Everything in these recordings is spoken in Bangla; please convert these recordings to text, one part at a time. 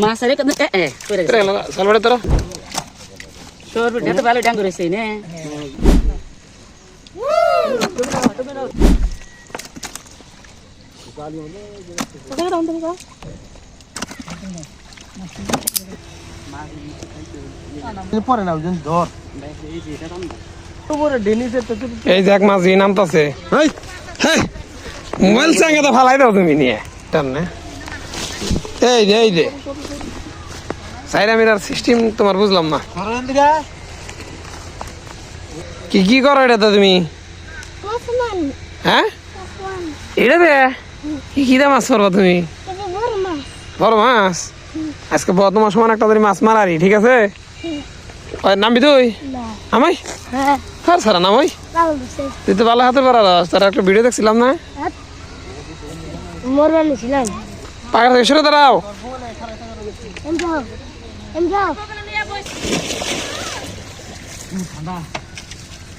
মাছ আরে কত এ এ করে গেছে সালবাড়ে তোরা সর বিটা তো ভালো ডাঙ্গ রইছে নে। পরে না ধর এই দেখ মাঝি নামতাছে মোবাইল চাঙ্গে তো ফালাই দাও তুমি নিয়ে। টানে এই যে এই যে। সাইরা মিরার সিস্টেম তোমার বুঝলাম না। কি কি করো এটা তো তুমি? হ্যাঁ? এটা রে কি দিয়ে মাছ মারবা তুমি? বড় মাছ? আজকে বর্তমান সমান একটা ধরে মাছ মারারি, ঠিক আছে? ওই নামবি তুই? আমাই কার সারা নামই kalau তুই তো ভালো হাতে পারা তার একটা ভিডিও দেখছিলাম না? Umur mana পাকার থেকে সরে দাঁড়াও.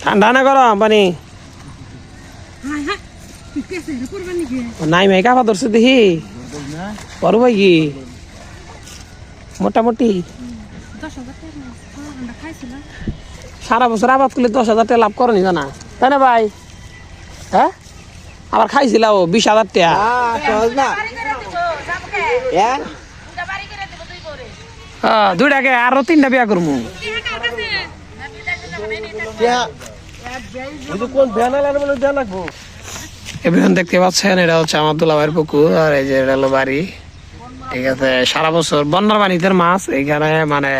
ঠান্ডা না গরম পানি? নাই মাই কাপা ধরছে দেখি। ভাই কি? মোটামুটি। সারা বছর আবাদ করলে দশ হাজার টাকা লাভ করনি, জানা? তাই না ভাই? হ্যাঁ? আবার খাইছিল বিশ হাজার টাকা। হ্যাঁ দুইটাকে আরও তিনটা বিয়া করব। এভরিওয়ান দেখতে পাচ্ছেন এটা হচ্ছে আমার দুলাভাইয়ের পুকুর আর এই যে এটা হলো বাড়ি। ঠিক আছে সারা বছর বন্যার পানিতে মাছ এখানে মানে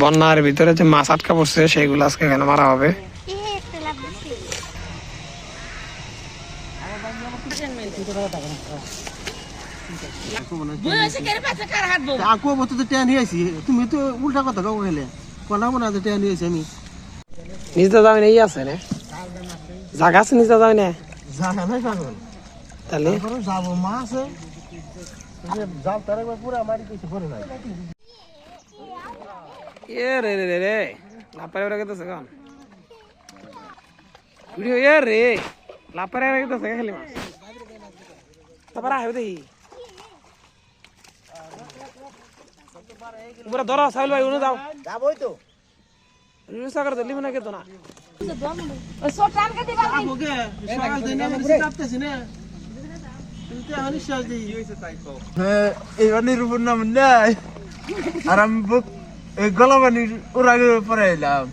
বন্যার ভিতরে যে মাছ আটকা পড়ছে সেইগুলো আজকে এখানে মারা হবে। আকু বতো তো টেন হয়েছি তুমি তো উল্টা কথা কাউ গেলে। কোনা মনে আছে টেন হয়েছি আমি। নিজে যাবে না এই আছে না? জাগা আছে নিজে যাবে না জানা নাই পাগল। তাহলে? তারপরে মা আছে। যাও তার একবার পুরা মারি কিছু করে নাই। এ রে রে রে রে। লাপারে ওরা গেতেছে কান ভিডিও এ রে। লাপারে ওরা গেতেছে খালি মাছ? তারপরে আহে দেখি। পুরা ধরো সাইল ভাই উনি যাও। যাবোই তো। রিলস করে দিলি মনে কেতো না কে দিবা আকু কে সকাল দিন আমি কাঁপতেছি না তুমি তো এখন শ্বাস দিই হ্যাঁ এবার নিরূপণ নাম নেই আর আমি এই গলাবানির ওর আগে পরে এলাম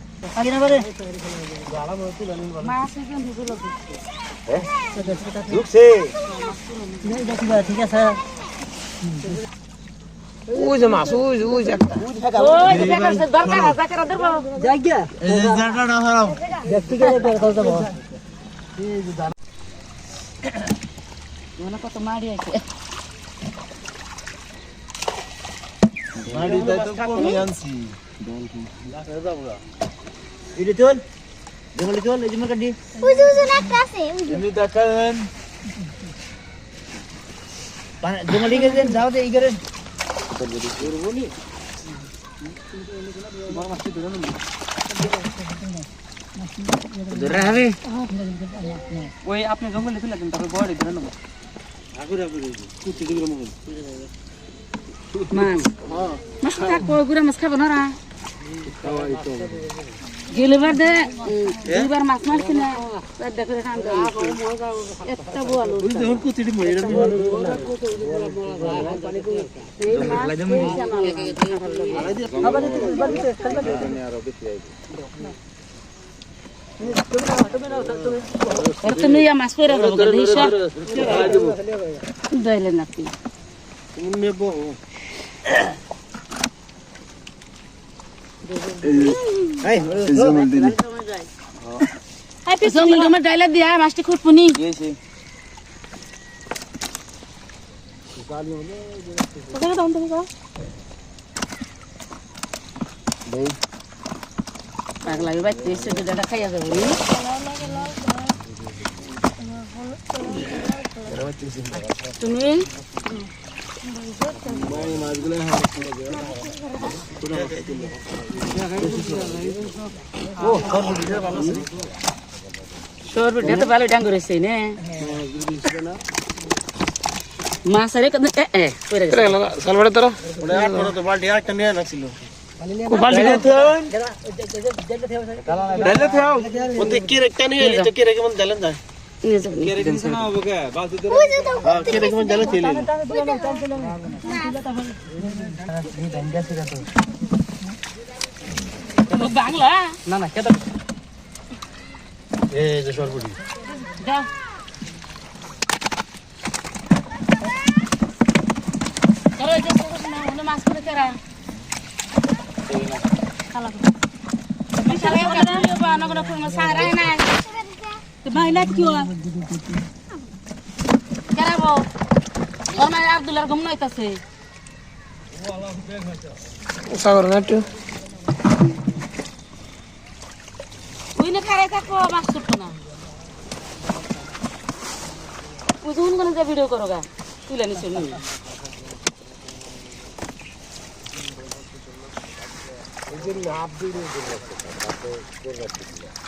ওই যে মাছ ওই যে ওই যে একটা ওই যে বেকার সে দরকার আছে করে ধরবো যাই গিয়া এই যে জায়গাটা না হারাম দেখতে গেলে বের করে দেবো মনে কত মারি আছে মাটি তাই তো কমে আনছি এটা চল জঙ্গলে চল এই জঙ্গল কাটি Uzu uzu nak kasih. Uzu. তুমি দেখালেন জঙ্গল দিকে যান যাও দে ইগরে ধরে হবে ওই আপনি জঙ্গলে ছিল কিন্তু তারপর বড় ধরে নেব মাছ মাছ থাকব গুড়া মাছ খাব না রা। গেলিবার দে দুইবার মাছ মারছি না দেখো একটা বল যখন কুচিটি মরে এটা মাছ পরে দইলে নাকি জঙ্গল তোমার ডাইলা দিয়া মাছটি খুব পুনি। পাগলা বাইতে এসে দাদা খাইয়া যাব তুমি? সর বিটা তো ভালো ডাঙ্গ রয়েছে নে মাছ আরে কত এ এ পড়ে গেছে কেটে গেল সালবাড়ে তোর তো বালতি একটা নিয়ে রাখছিল বালতি ডাইলে থাও মধ্যে কি রেখটা নিয়ে তো কি রেখে মন জালেন যায় নিয়ে যাও নিয়ে টেনশন হবে কে বালতি তো ওই যে তো হ্যাঁ কি রেখে মন জালেন ছিল যাও। বাংলা এই যে সরপুরি যাও চলো এই যে ছোট না হলে মাছ করে কেরা খালা খালা কেউ কাজ করিও বা নগর ফুল সারাই মাইলা কি হওয়া কেরা বউ ওর মায়ের আব্দুল্লার ঘুম নইতাছে সাগর না একটু ওই না খারাই থাকো মাছ ছুটতো না ওই যে ভিডিও করো গা তুলে নিছো নি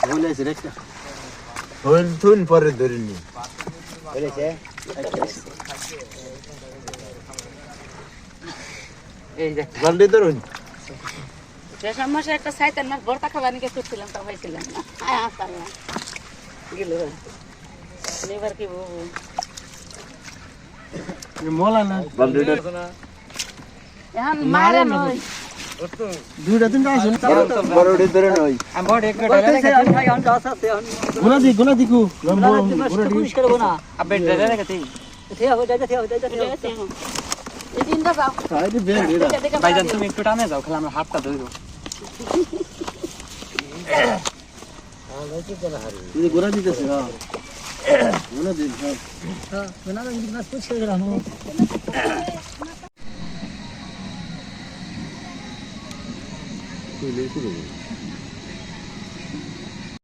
বলেছে রেখটা তুন পরে ধরিনি বলেছে বালতি ধরুন সে সমস্যা একটা সাইতেন মাছ ভর্তা খাবার নিকে করছিলাম তা পাইছিলাম না আয় আসতাম না গেল এবার কি বলব মোলা না এখন মারে নয় দুইটা তিনটা আছে বড়ডি ধরে নই। গুনা দি গুনা দিকু এই দিনটা যাও সাইডে বের দেখে দেখে ভাইজান তুমি এই যে গুনা দিতেছে হ্যাঁ। গুনা দিন হ্যাঁ। 没没这种。